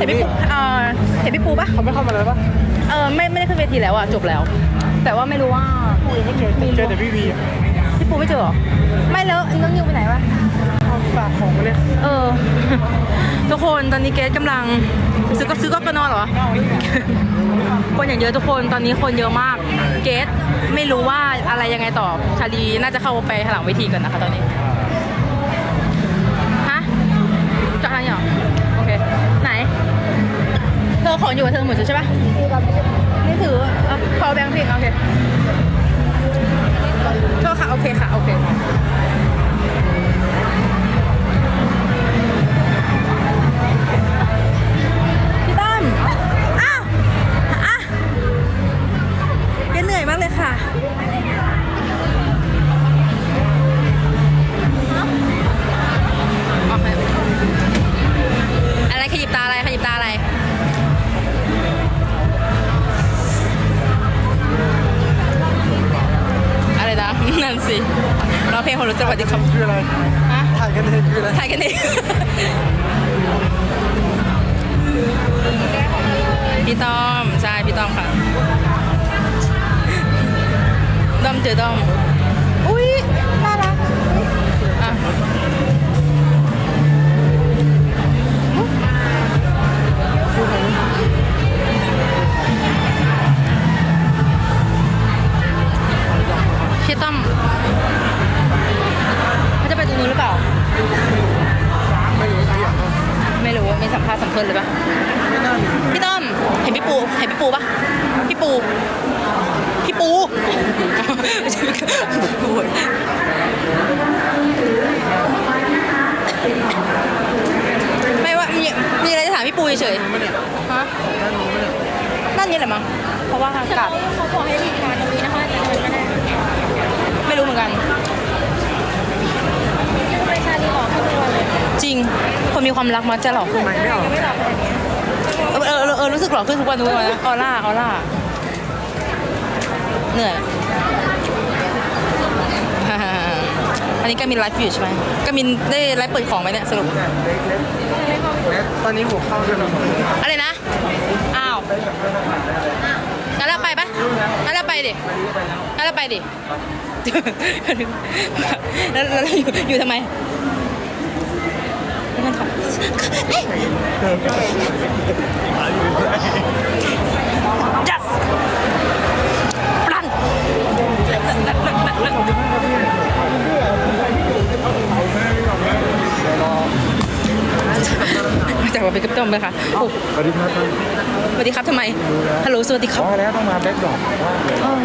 เห็นพี่ปูเออเห็นพี่ปูปะเขาไม่เข้ามาเลยปะเออไม่ไม่ได้ขึ้นเวทีแล้วอะจบแล้ว แต่ว่าไม่รู้ว่ากูยังไม่เจอเจอแต่พี่วีอะพี่ปูไม่เจอเหรอไม่แล้วน้องนิวไปไหนวะเอาฝากของมาเลยเออ ทุกคนตอนนี้เกสกำลังซื้อก็ซื้อก็กนอนเหรอ คนอย่างเยอะทุกคนตอนนี้คนเยอะมาก เกสไม่รู้ว่าอะไรยังไงต่อชาลีน่าจะเข้าไปหลังเวทีกันนะคะตอนนี้ ฮะจอดทางนี้เหรอโอเคไหนเธ อของอยู่กับเธอหมดใช่ปะนี่ถือเอาพอแบงค์พี่โอเคโทษค่ะ โอเคค่ะ โอเค ความรักมักจะหล่อขึ้นไมไม่อไม่หล่อเออเออเออรู้สึกหล่อขึ้นทุกวันทุกวันนะออร่าออร่าเหนื่อยอันนี้ก็มีไลฟ์อยู่ใช่ไหมก็มินได้ไลฟ์เปิดของไหมเนี่ยสรุปตอนนี้หัวเข้าด้วยนะอะไรนะอ้าวงั้นเราไปปะงั้นเราไปดิงั้นเราไปดิแล้วแล้วเราอยู่อยู่ทำไม แล้วมันถอดเอ้ย yes ปลันจากว่าไปกับต้มไหมคะโอ้สวัสดีครับสวัสดีครับทำไม ฮัลโหล สวัสดีครับว่าแล้วต้องมาแบ็คดรอปเออ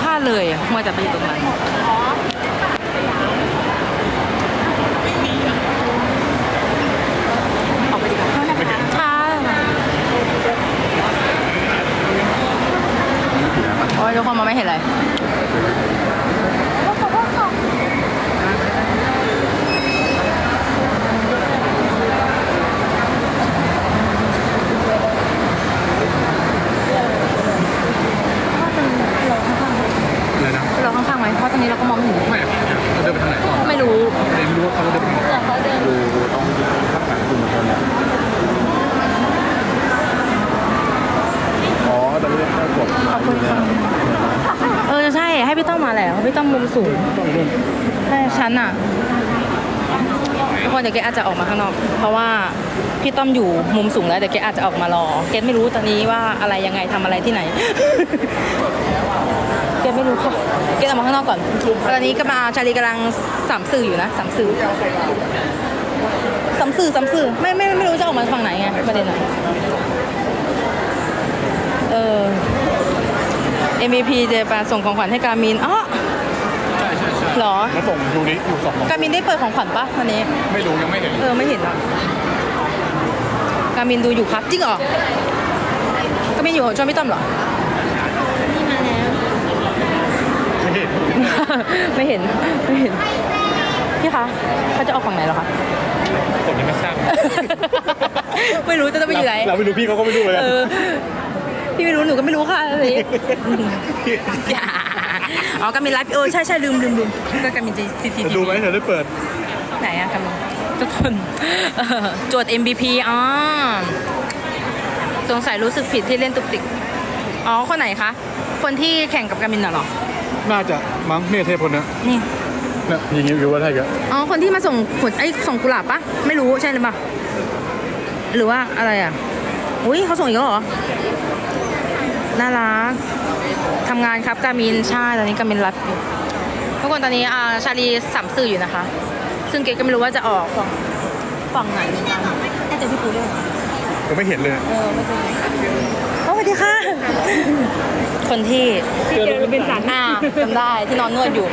พลาดเลยอะมัวแต่ไปอยู่ตรงนั้นออกไปดีกว่าช้าโอ้ ยทุกคนมองไม่เห็นเลยเราข้างๆไหมเพราะตรงนี้เราก็มองไม่เห็นไม่เราเดินไปทางไหนก่อนไม่รู้เดินไม่รู้ว่าเขาจะเดินไปทางไหนเขาเดินดูดูต้องทักหลังคุณมาคนเนี่ยอ๋อแต่ไม่ได้แค่กด ข อบคุณค่ะเออใช่ให้พี่ต้อมมาแหละเพราะพี่ต้อมมุมสูงใช่ฉันอะทุกคนเดี๋ยวเกอาจจะออกมาข้างนอก เพราะว่าพี่ต้อมอยู่มุมสูงแล้วเดี๋ยวเกอาจจะออกมารอ เกไม่รู้ตอนนี้ว่าอะไรยังไงทำอะไรที่ไหน เกไม่รู้ค่ะเกออกมาข้างนอกก่อน ตอนนี้ก็มาชาลีกำลังสามสื่ออยู่นะสามสื่อสามสื่อสามสื่อไม่ไม่ไม่รู้จะออกมาฝั่งไหนไงประเด็นไหนเออ MVP เจแปนส่งของขวัญให้การมินอ๋อใช่ใช่ใช่เหรอมาส่งดูนี้อยู่สองการมินได้เปิดของขวัญปะวันนี้ ไม่รู้ยังไม่เห็น เออ ไม่เห็นอะการมินดูอยู่ครับ จริงเหรอการมินอยู่ของจอห์นพี่ต้อมเหรอนี่มาแล้วไม่เห็นไม่เห็น ไม่เห็น พี่คะเขาจะออกฝั่งไหนเหรอคะ ผมยังไม่ทราบ ไม่รู้จะต้องไปอยู่ไหน เราไม่รู้พี่เขาก็ไม่รู้เลย เออ พี่ไม่รู้หนูก็ไม่รู้ค่ะอะไรอย่าอ๋อการมินไลฟ์เออใช่ใช่ลืมลืมลืมก็การมินจะซีทีดูไหมเดี๋ยวได้เปิด ไหนอะการมินทุกคนเออโจทย์ MVP อ๋อสงสัยรู้สึกผิดที่เล่นตุกติกอ๋อคนไหนคะคนที่แข่งกับกามินน่ะเหรอน่าจะมั้งเนี่ยเทพคนเนี้ยนี่เนี่ยยิงอยู่ว่าไทยกะอ๋อคนที่มาส่งผลไอ้ยส่งกุหลาบปะไม่รู้ใช่หรือเปล่าหรือว่าอะไรอะอุ้ยเขาส่งอีกแล้วเหรอ น่ารักทำงานครับกามินใช่ตอนนี้กามินรับอยู่ทุกคนตอนนี้อ่าชาลีสัมสื่ออยู่นะคะ ซึ่งเกดก็ไม่รู้ว่าจะออกฝั่งฝั่งไหนเหมือนกันน่าจะพี่ปูด้วยผมไม่เห็นเลยเออไม่เป็นไรโอ้สวัสดีค่ะ คนที่เจอโรบินสันอ่าจำได้ที่นอนนวดอยู่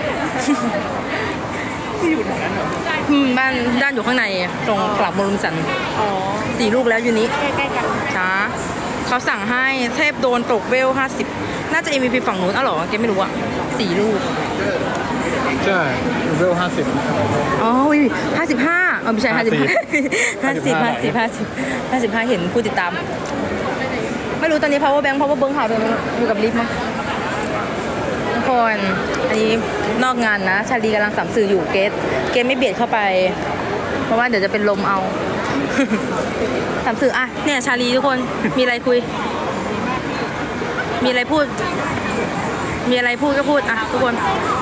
อืมบ้านด้านอยู่ข้างในตรงกลับโมลุมสันอ๋อสี่ลูกแล้วอยู่นี้ใกล้ๆกันจ้า เขาสั่งให้เทพโดนตกเวล50น่าจะ MVP ฝั่งนู้นอ้าวเหรอเกมไม่รู้อะสี่ลูก ใช่เวลห้าสิบ อ๋อห้าสิบห้าเออไม่ใช่ห้าสิบห้าห้าสิบห้าสิบห้าสิบห้าสิบห้าเห็นผู้ติดตาม ไม่รู้ตอนนี้ power bank power bank หายไปอยู่กับลิฟต์มั้งทุกคน อันนี้นอกงานนะ ชาลีกำลังสัมสื่ออยู่เกตเกตไม่เบียดเข้าไป เพราะว่าเดี๋ยวจะเป็นลมเอา สัมสื่ออะเนี่ยชาลีทุกคนมีอะไรคุย มีอะไรพูด มีอะไรพูดก็พูดอะทุกคน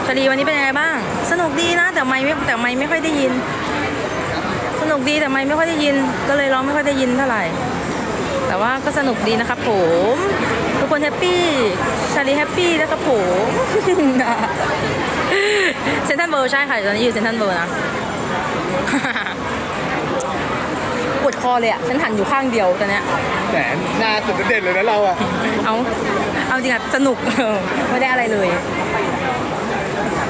ชาลีวันนี้เป็นยังไงบ้าง สนุกดีนะ แต่ไม่ไม่แต่ไม่ไม่ค่อยได้ยิน สนุกดีแต่ไม่ไม่ค่อยได้ยิน ก็เลยร้องไม่ค่อยได้ยินเท่าไหร่ แต่ว่าก็สนุกดีนะครับผม ทุกคนแฮปปี้ชาลีแฮปปี้นะครับผมเซนทันเบอร์ใช่ค่ะตอนนี้อยู่เซนทันเบอร์นะ ปวดคอเลยอะ ฉันหันอยู่ข้างเดียวตอนเนี้ย แหมหน้าสุดเด่นเลยนะเราอะ เอาเอาจริงอะสนุก ไม่ได้อะไรเลย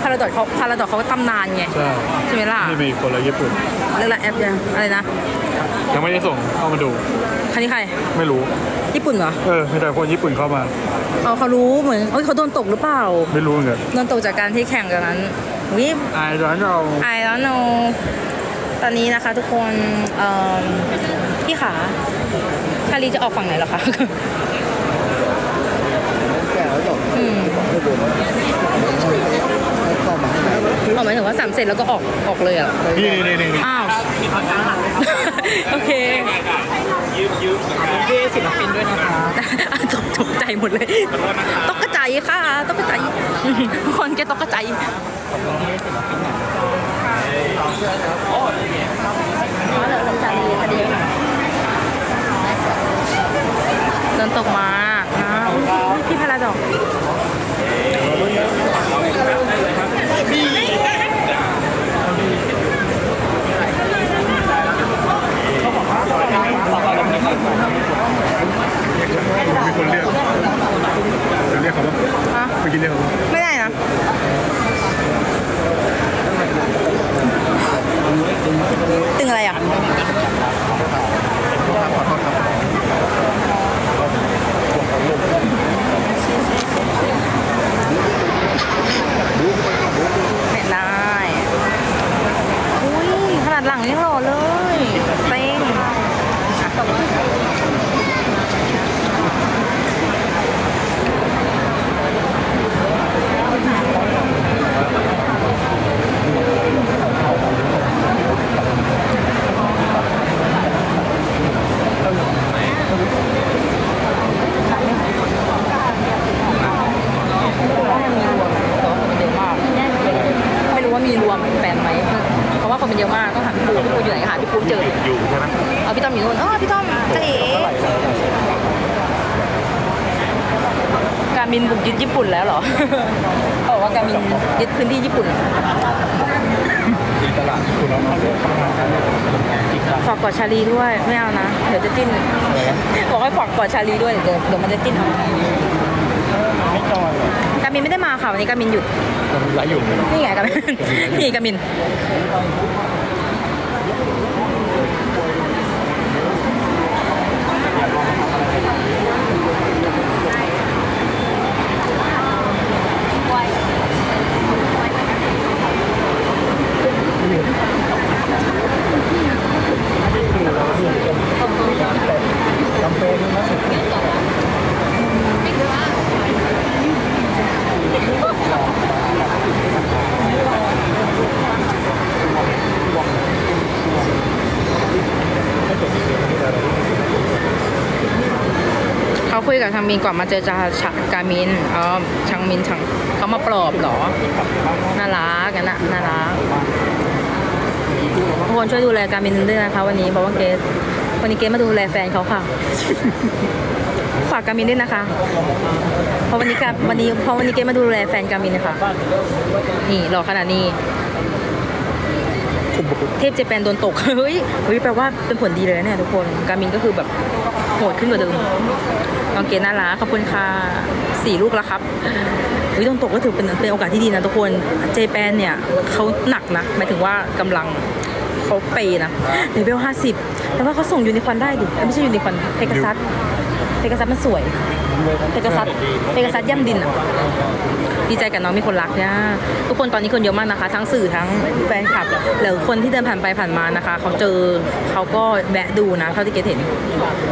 พาราดอทเขาพาราดอทเขาก็ตำนานไง ใช่ใช่ไหมล่ะ นี่มีคนละญี่ปุ่น เรื่องละแอปยังอะไรนะ ยังไม่ได้ส่งเข้ามาดู คันนี้ใคร ไม่รู้ ญี่ปุ่นเหรอ เออมีแต่คนญี่ปุ่นเข้ามา เอาเขารู้เหมือนเอ้ยเขาโดนตกหรือเปล่า ไม่รู้เหมือนกันโดนตกจากการที่แข่งกันนั้นวิไอ้ร้านเตอนนี้นะคะทุกคนเอ่อพี่ขาชาลีจะออกฝั่งไหนเหรอคะอืมออกหมายถึงว่าสามเสร็จแล้วก็ออกออกเลยเหรอะนี่นี่นี่นี่อ้าวโอเคเดศิลปินด้วยนะคะตกตกใจหมดเลยตกกระจายค่ะตกกระจายทุกคนแกตกกระจาย โดนตกมาอ้าวพี่พาราดอกมีคนเรียกเดี๋ยวเรียกเขาบ้างฮะเมื่อกี้เรียกเขาบ้างไม่ได้นะ ตึงอะไรอะไม่ได้อุ้ยขนาดหลังยังหล่อเลยเต้งไม่รู้ว่ามีรวมแฟนไหม เพราะว่าคนมันเยอะมาก ต้องถามพี่ปูพี่ปูอยู่ไหนหาพี่ปูเจอ อยู่ใช่ไหม เอาพี่ต้อมอยู่นู่นเออพี่ต้อมเจ๊การมินบุกยึดญี่ปุ่นแล้วเหรอ เขาบอกว่าการมินยึดพื้นที่ญี่ปุ่น ตลาดคุณน้อง ฝากกอดชาลีด้วย ไม่เอานะ เดี๋ยวจะจิ้นบอกให้ฝากกอดชาลีด้วย เดี๋ยวเดี๋ยวมันจะจิ้นเอาไม่จอยการมินไม่ได้มาค่ะวันนี้การมินหยุดไลฟ์อยู่นี่ไงการมินนี่การมิน เขาคุยกับทางมินก่อนมาเจอจาฉะการมินอ๋อชางมินชางเขามาปลอบเหรอ น่ารักกันนะน่ารักทุกคนช่วยดูแลการมินด้วยนะคะวันนี้เพราะว่าเกส วันนี้เกสมาดูแลแฟนเขาค่ะ ฝากกามินด้วยนะคะ เพราะวันนี้การวันนี้เพราะวันนี้เกสมาดูแลแฟนกามินนะคะ นี่หล่อขนาดนี้ เทพเจแปนโดนตก เฮ้ย เฮ้ยแปลว่าเป็นผลดีเลยนะเนี่ยทุกคน กามินก็คือแบบโหดขึ้นกว่าเดิมน้องเกน่ารักขอบคุณค่ะสี่ลูกแล้วครับเฮ้ยโดนตกก็ถือเป็นเป็นโอกาสที่ดีนะทุกคน เจแปนเนี่ยเขาหนักนะหมายถึงว่ากำลัง เขาเปย์นะเลเวลห้าสิบแต่ว่าเขาส่งยูนิคอร์นได้ดิเอ้ยไม่ใช่ยูนิคอร์นเพกาซัสเพกาซัสมันสวยเพกาซัสเพกาซัสย่ำดินอะดีใจกับน้องมีคนรักเนี่ยทุกคนตอนนี้คนเยอะมากนะคะ ทั้งสื่อทั้งแฟนคลับหรือคนที่เดินผ่านไปผ่านมานะคะ เขาเจอเขาก็แวะดูนะเท่าที่เกดเห็น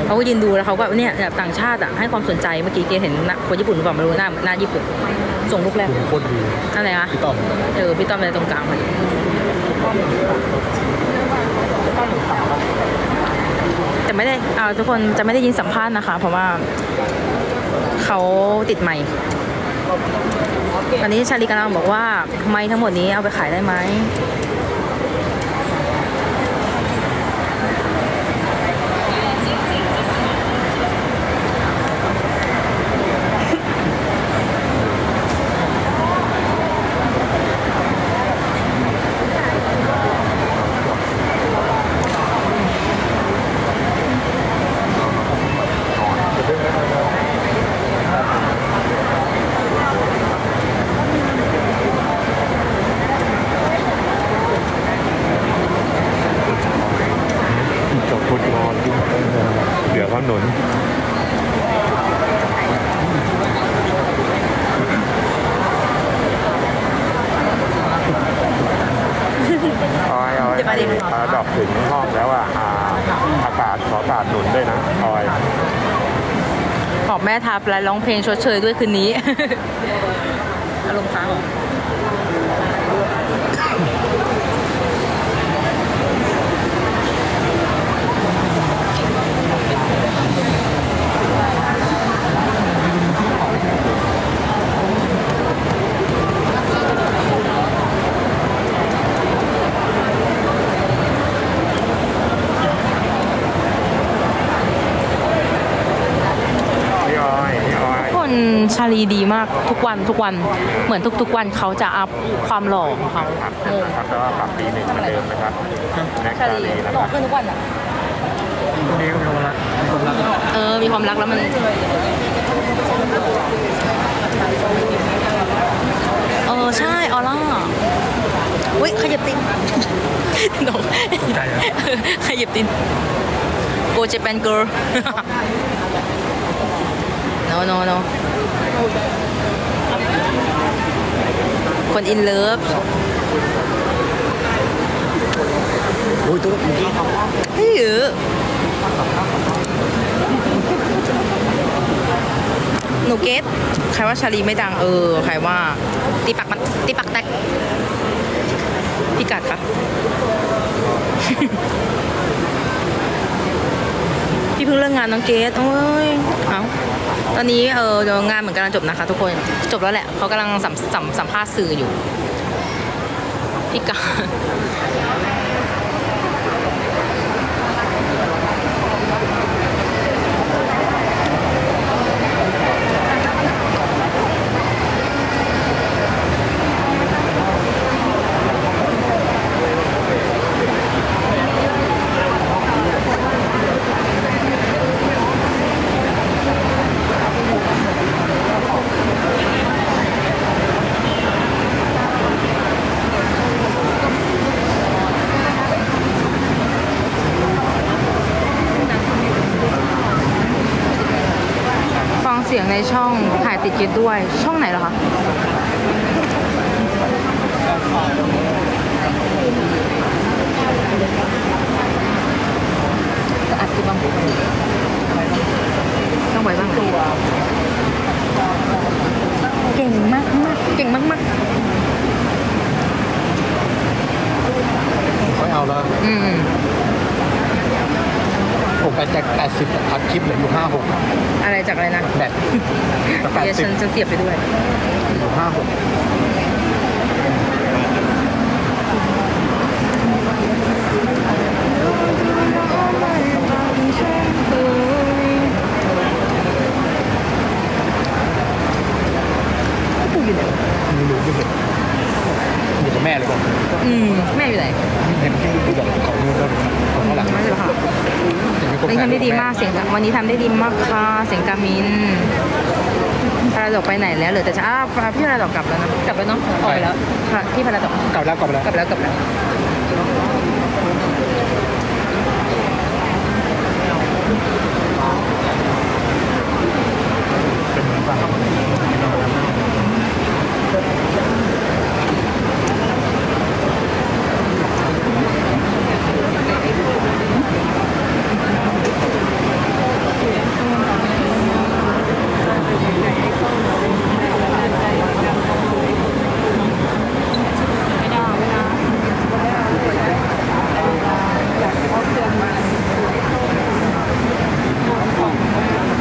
เขาก็ยืนดูแล้วเขาก็เนี่ยแบบต่างชาติอะให้ความสนใจเมื่อกี้เกดเห็นนะคนญี่ปุ่นหรือเปล่าไม่รู้หน้าหน้าญี่ปุ่นส่งลูกแรกโคตรดีอะไรคะพี่ต้อมเออพี่ต้อมอะไรตรงกลางพอดี จะไม่ได้เอาทุกคนจะไม่ได้ยินสัมภาษณ์นะคะ เพราะว่าเขาติดไมค์ตอนนี้ชาลีกำลังบอกว่าไม้ทั้งหมดนี้เอาไปขายได้ไหม จบฟุตบอลเดี๋ยวก็หนุนออยออย จะมาดิ พาดอกถึง ห้องแล้วอะอ่าอากาศขออากาศหนุนด้วยนะออยขอบแม่ทับและร้องเพลงชดเชยด้วยคืนนี้ อารมณ์ค้างเหรอ พี่ออยพี่ออย คน ชาลีดีมากทุกวันทุกวันเหมือนทุก ๆ วันเขาจะอัพความหล่อของเขาครับครับแต่ว่าปรับปีหนึ่งเหมือนเดิมนะครับแน็กชาชาลีลีนะหคล่อรับขึ้นทุกวันอะคนนี้ก็มีความรักมีความรักเออ มีความรักแล้วมันเออใช่ออร่าอุ้ยขยับตินหนูใจอะขยับตินโกเจแปนเกิร์ล no no no คนอินเลิฟโอ้ยตัวเมื่อกี้เฮ้ยเออหนูเกตใครว่าชาลีไม่ดังเออ ใครว่า ตีปักมันตีปักแตกพี่กัดคะ พี่เพิ่งเลิกงานน้องเกสเอ้ยเอาตอนนี้เออเดี๋ยวงานเหมือนกำลังจบนะคะ ทุกคนจบแล้วแหละเขากำลังสัมสัมสัมภาษณ์สื่ออยู่พี่กา เสียงในช่องถ่ายติดเกตด้วย ช่องไหนเหรอคะอัดคลิปบ้างต้องไว้บ้างเก่งมากมากเก่งมากมากไม่เอาแล้วอืม โอ้ผมไปจากแปดสิบอัดคลิปเหลืออยู่ห้าหกอะไรจากอะไรนะแบตจากแปดเดี๋ยวสิบฉันจะเสียบไปด้วย อยู่ห้าหกปู่อยู่ไหนไม่รู้ไม่เห็นอยู่กับแม่เลยก่อนอืม แม่อยู่ไหน เห็นที่ดูแบ วันนี้ทำได้ดีมากเสียงวันนี้ทำได้ดีมากค่ะเสียงกามินพาราดอกไปไหนแล้วเหลือแต่จะอ้าวพี่พาราดอกกลับแล้วนะกลับแล้วเนาะออกไปแล้วค่ะพี่พาราดอกกลับแล้วกลับแล้วกลับแล้วกลับแล้ว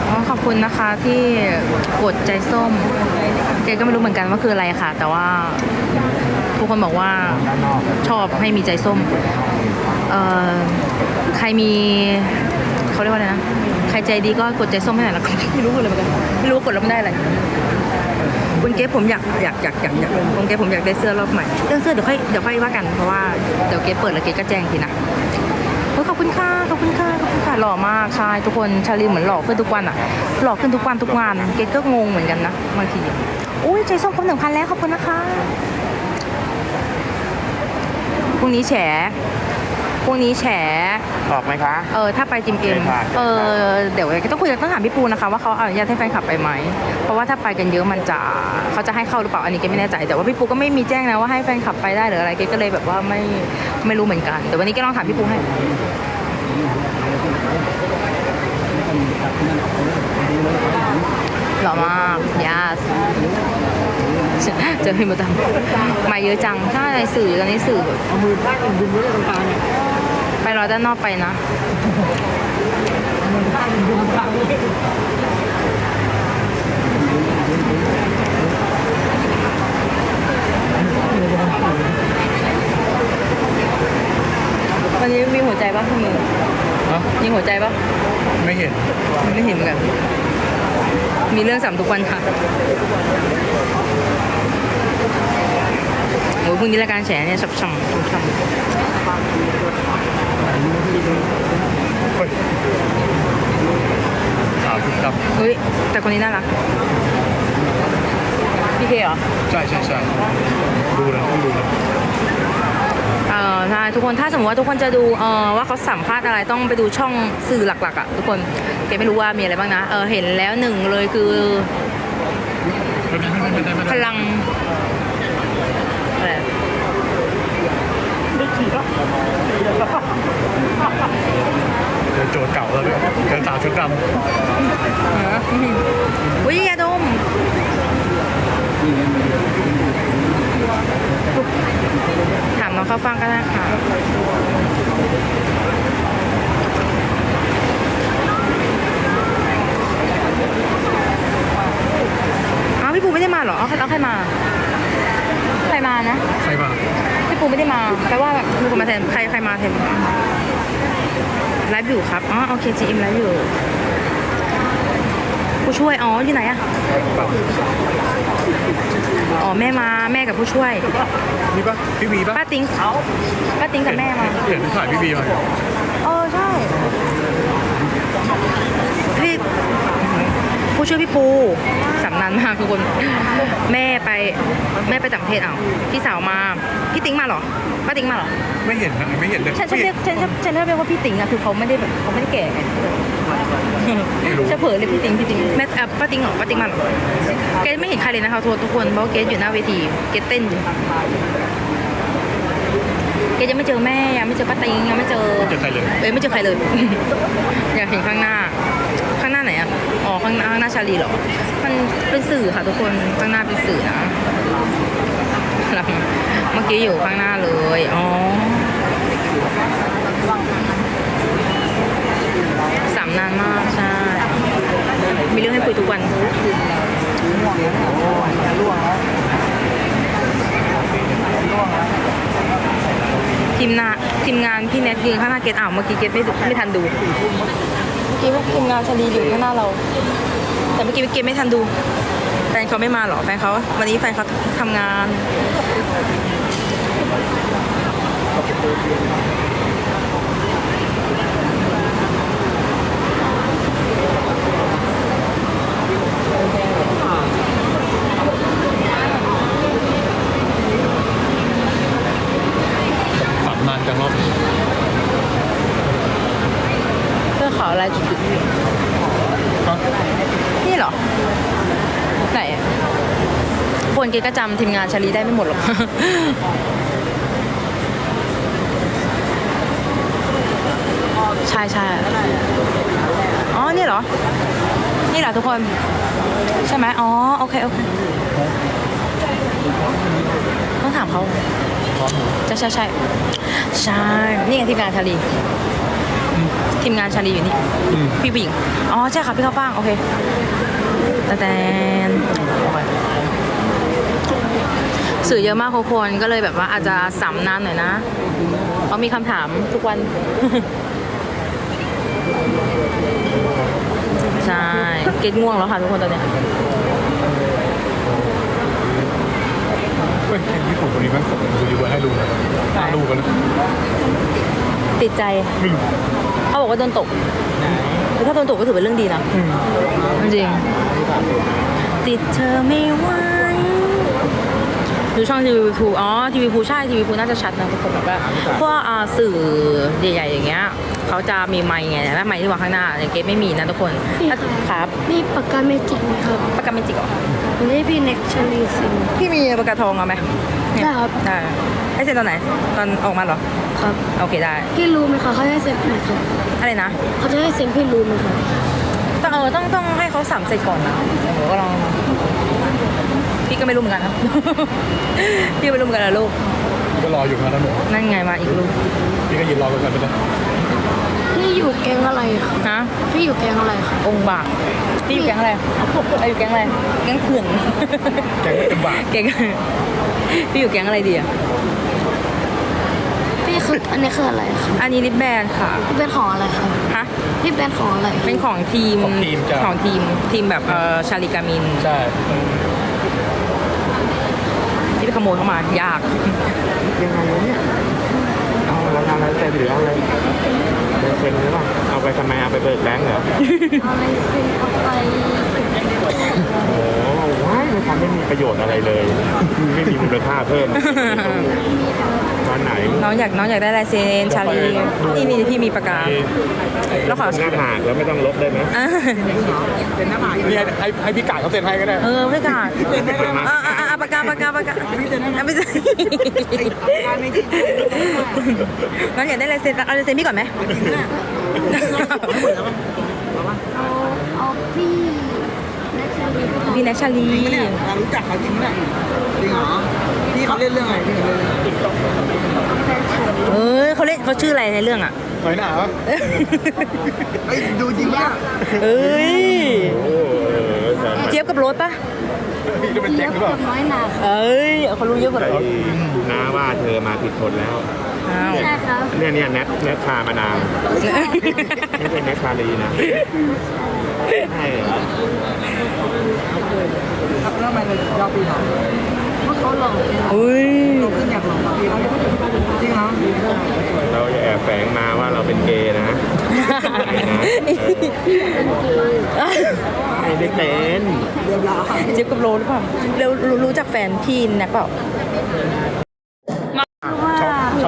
อ๋อขอบคุณนะคะ ที่กดใจส้ม เจก็ไม่รู้เหมือนกันว่าคืออะไรค่ะ แต่ว่าทุกคนบอกว่าชอบให้มีใจส้ม เอ่อ ใครมีเขาเรียกว่าอะไรนะ ใครใจดีก็กดใจส้มให้หน่อยละกันไม่รู้เลยเหมือนกันไม่รู้กดแล้วมันได้อะไรคุณเก๊ผมอยากอยากอยากอยากอยากคุณเก๊ผมอยากได้เสื้อรอบใหม่เรื่องเสื้อเดี๋ยวค่อยเดี๋ยวค่อยว่ากันเพราะว่าเดี๋ยวเก๊เปิดแล้วเก๊ก็แจ้งทีนะ ขอบคุณค่ะขอบคุณค่ะขอบคุณค่ะหล่อมากใช่ทุกคนชาลีเหมือนหล่อขึ้นทุกวันอะหล่อขึ้นทุกวันทุกวันเกดก็งงเหมือนกันนะบางทีอุ้ยใจส้มครบหนึ่งพันแล้วขอบคุณนะคะพรุ่งนี้แฉ พรุ่งนี้แฉออกไหมคะ เออถ้าไปจิมเอ็มใช่ค่ะเออเดี๋ยวก็ต้องคุยกับต้องถามพี่ปูนะคะว่าเขาอนุญาตให้แฟนคลับไปไหมเพราะว่าถ้าไปกันเยอะมันจะเขาจะให้เข้าหรือเปล่าอันนี้เกดไม่แน่ใจแต่ว่าพี่ปูก็ไม่มีแจ้งนะว่าให้แฟนคลับไปได้หรืออะไรเกดก็เลยแบบว่าไม่ไม่รู้เหมือนกัน แต่วันนี้ก็ลองถามพี่ปูให้ หล่อมากยาสเจอพี่มดดำมาเยอะจังใช่สื่อตอนนี้สื่อ เอามือพาดดึงไว้ตรงกลางเนี่ยไป รอด้านนอกไปนะมือพาดดึงตรงกลางวันนี้มีหัวใจปะพี่มือฮะมีหัวใจปะไม่เห็น ไม่เห็นเหมือนกัน มีเรื่องสามทุกวันค่ะ โอ้ยพรุ่งนี้รายการแฉเนี่ยสับช่ำช่ำเฮ้ยขาวชุดดเฮ้ยแต่คนนี้น่ารัก พี่เคเหรอำใช่ใช่ใช่ดูเลยต้องดูเลยเออใช่ทุกคนถ้าสมมติว่าทุกคนจะดูเออว่าเขาสัมภาษณ์อะไรต้องไปดูช่องสื่อหลักๆอะทุกคนเกไม่รู้ว่ามีอะไรบ้างนะเออเห็นแล้วหนึ่งเลยคือไม่ได้ไม่ได้ไม่ได้ไม่พได้ลังอะไร เดี๋ยวโจทย์เก่าแล้วด้วยเจอสาวชุดดอุ้ยยาดมถามน้องเข้าฟังก็ได้ค่ะอ้าวพี่ปูไม่ได้มาเหรอเอาเอาใครมา ใครมานะำใครมาพี่ปูไม่ได้มาแปลว่าแบบมีคนมาแทนใครใครมาแทนไลฟ์อยู่ครับ อ๋อโอเคจีเอ็มไลฟ์อยู่ผู้ช่วย อ๋อ อยู่ไหนอะอ๋อ แม่มาแม่กับผู้ช่วย นี่ปะพี่วีปะป้าติ๊งป้าติ๊งกับแม่มาเห็นถ่ายพี่วีมาเออ ใช่พี่ ผู้ช่วยพี่ปูสำนันมากทุกคน แม่ไปแม่ไปต่างประเทศเอาพี่สาวมา พี่ติ๊งมาเหรอป้าติ๊งมาเหรอ ไม่เห็นนะไม่เห็นเลยฉันฉันเรียกฉันฉันฉันเรียกว่าพี่ติ๋งอะคือเขาไม่ได้แบบเขาไม่ได้แก่ไงไม่รู้จะเผลอเรียกพี่ติ๋งพี่ติ๋งแม่เอ่อป้าติ๋งเหรอป้าติ๋งมาเหรอเกดไม่เห็นใครเลยนะคะทุกคนเพราะว่าเกดอยู่หน้าเวทีเกดเต้นอยู่เกดยังไม่เจอแม่ยังไม่เจอป้าติ๋งยังไม่เจอไม่เจอใครเลยเอ้ยไม่เจอใครเลย อยากเห็นข้างหน้าข้างหน้า ไหนอะอ๋อข้างหน้าหน้าชาลีเหรอ มันเป็นสื่อค่ะทุกคนข้างหน้าเป็นสื่อนะเมื่อกี้อยู่ข้างหน้าเลย อ๋อสามนานมากใช่ มีเรื่องให้คุยทุกวันทีมนาทีมงานพี่เน็ตยืนข้างหน้าเกตอ้าวเมื่อกี้เกตไม่ไม่ทันดู กี้พวกทีมงานชลีอยู่ข้างหน้าเรา แต่เมื่อกี้เกตไม่ทันดู แฟนเขาไม่มาเหรอแฟนเขาวันนี้แฟนเขาทำงาน ฝันนานจังรอบนี้ เสื้ อขาวลายจุดๆนี่ฮะนี่เหรอ ไหนอะคนเกก็จำทีมงานชาลีได้ไม่หมดหรอกใช่ใช่อ๋อ นี่เหรอ นี่เหรอทุกคน ใช่ไหมอ๋อ โอเค โอเค ต้องถามเขาพร้อมหนูใช่ใช่ใช่ใช่ นี่ไงทีมงานชาลี ทีมงานชาลีอยู่นี่ อืมพี่ผู้หญิง อ๋อ ใช่ค่ะ พี่ข้าวฟ่าง โอเคแต่แต่สื่อเยอะมากทุกคนก็เลยแบบว่าอาจจะสำนานหน่อยนะเพราะมีคำถามทุกวัน ใช่ เก็ตง่วงแล้วค่ะทุกคนตอนเนี้ย เฮ้ยเพลงญี่ปุ่นคนนี้แม่งส่งดูดีเวอร์ให้ดูเลยน่าดูกันเลยติดใจ ไม่รู้ เขาบอกว่าโดนตกแต่ถ้าโดนตกก็ถือเป็นเรื่องดีนะจริงๆติดเธอไม่ไหวดูช่องทีวีพูอ๋อทีวีพูใช่ทีวีพูน่าจะชัดนะทุกคนแบบว่าพวกอ่าสื่อใหญ่ๆอย่างเงี้ยเขาจะมีไมค์ไงแล้วไมค์ที่วางข้างหน้าอย่างเกมไม่มีนะทุกคนถ้าครับมีปากกาเมจิกไหมครับประกันไม่จิกเหรอผมได้พี่เน็กชลีซิงพี่มีประกาทองเอาไหม เนี่ยได้ครับ ได้ให้เซ็นตอนไหน ตอนออกมาเหรอ ครับ โอเคได้ พี่รู้ไหมคะเขาให้เซ็นไหมครับอะไรนะ เขาจะให้เซ็นพี่รู้ไหมครับต้องเออต้องต้องให้เขาสั่งเสร็จก่อนนะเดี๋ยวก็ลองพี่ก็ไม่รู้เหมือนกันนะ พี่ก็ไม่รู้เหมือนกันนะลูก ก็รออยู่นะแล้วหนูนั่นไงมาอีกลูก พี่ก็ยืนรอกันไปเลยพี่อยู่แก๊งอะไรครับฮะ พี่อยู่แก๊งอะไรครับองค์บากพี่อยู่แก๊งอะไรไอยู่แก๊งอะไร แก๊งเขื่อน แกงเป็นบาท แก๊ง พี่อยู่แก๊งอะไรดีอะ พี่คืออันนี้คืออะไรครับอันนี้ลิปแบนค่ะพี่เป็นของอะไรครับฮะ พี่เป็นของอะไรครับเป็นของทีมของทีมจ้ะ ของทีมทีมแบบเอ่อชาลิกามิน ใช่ที่ไปขโมยเข้ามายาก ยังไงวะเนี่ยเอาราคาอะไรแต่หรือเอาอะไรเป็นเซ็นหรือเปล่าเอาไปทำไมเอาไปเบิกแบงค์เหรอเอาอะไรเซ็นเอาไปโอ้โห ว้ายมันทำไม่มีประโยชน์อะไรเลย ไม่มีมูลค่าเพิ่มตอนไหนน้องอยากน้องอยากได้ลายเซ็นชาลี นี่นี่พี่มีปากกา แล้วขอหน้าผากแล้วไม่ต้องลบได้ไหมอะนี่ให้ให้ให้พี่กาดเขาเซ็นให้ก็ได้ เออไม่กล้าเซ็นได้ไหมอะอะอะปากกาปากกาปากกาไม่ใช่น้องอยากได้ลายเซ็นเอาลายเซ็นพี่ก่อนไหมเอาเอาพี่ เน็กชลีพี่แนชชาลีเรารู้จักเขาจริงไหมจริงเหรอนี่เขาเล่นเรื่องอะไรนี่เขาเล่นเรื่องอะไรแฟนฉันเออเขาเล่นเขาชื่ออะไรในเรื่องอะ หน่อยหนาวะเฮ้ยดูจริงป่ะเอ้ย โอ้เออใช่เจี๊ยบกับรถปะพี่จะเป็นแจ็คหรือเปล่าน้อยหนาเอ้ยเขารู้เยอะกว่าเราไอ้น้าว่าเธอมาผิดคนแล้ว อ้าวใช่ครับเนี่ยเนี่ยแนทแนทพามานาวไม่เป็นแนทชาลีนะใช่เหรอ ครับแล้วทำไมเลยยอดปีเหรอเพราะเขาหลอกอุ้ยโตขึ้นอยากหลงปีเขาจริงเหรอเราจะแอบแฝงมาว่าเราเป็นเกย์นะไหนนะไม่ได้เป็นเรียบร้อยเจี๊ยบกับโรถหรือเปล่าเร็วรู้รู้จักแฟนพี่แน็กเปล่า